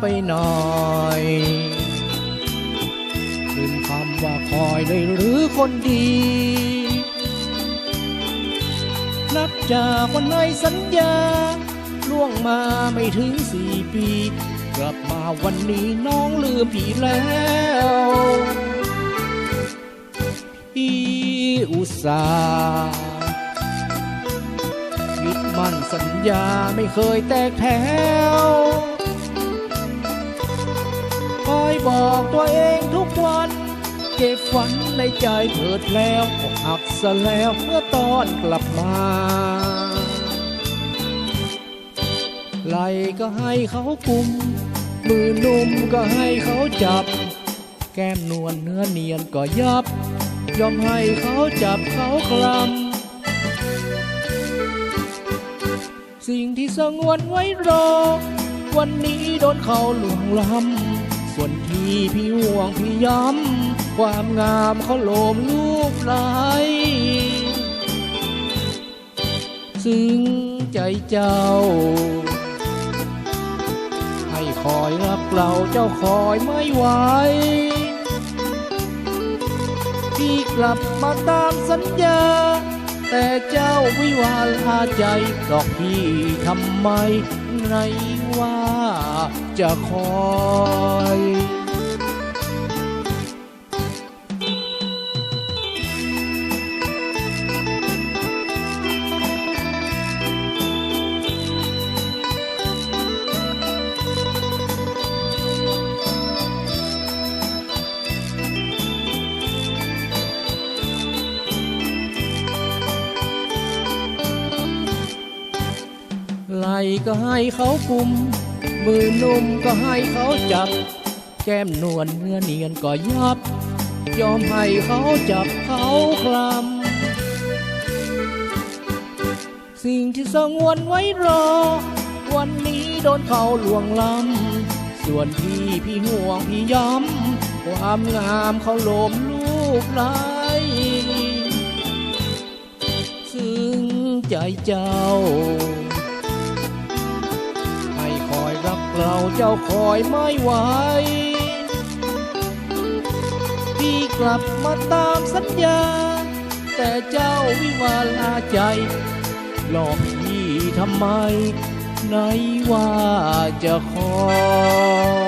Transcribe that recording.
ไปหน่อยลืมคำว่าคอยเลยหรือคนดี นับจากวันในสัญญา ล่วงมาไม่ถึงสี่ปี กลับมาวันนี้น้องลืมพี่แล้วพี่อุตส่าห์ยึดมั่นสัญญาไม่เคยแตกแถว อยบอกตัวเองทุกวัน เก็บฝันในใจเถิดแล้วอกหักซะแล้วเมื่อตอนกลับมาไหลก็ให้เขากุม มือนุ่มก็ให้เขาจับ แก้มนวลเนื้อเนียนก็ยับ ยอมให้เขาจับเขาคลำ สิ่งที่สงวนไว้รอ วันนี้โดนเขาหลวงล้ำ ส่วนที่พี่ห่วงพี่ย้ำความงามเขาโลมลูกไหลซึ้งใจเจ้า ให้คอยรักเราเจ้าคอยไม่ไหวพี่กลับมาตามสัญญา แต่เจ้าวิวาลาใจดอกพี่ทำไมไรว่า จะคอยไหลก็ให้เขากุม มือนุ่มก็ให้เขาจับ แก้มนวลเนื้อเนียนก็ยับ ยอมให้เขาจับเขาคลำสิ่งที่สงวนไว้รอ วันนี้โดนเขาลวงล้ำส่วนพี่พี่ห่วงพี่ย้ำความงามเขาโลมลูกไหลซึ่งใจเจ้า เราเจ้าคอยไม่ไหวพี่กลับมาตามสัญญา แต่เจ้าวิวาลาใจ หลอกพี่ทำไม ไหนว่าจะคอย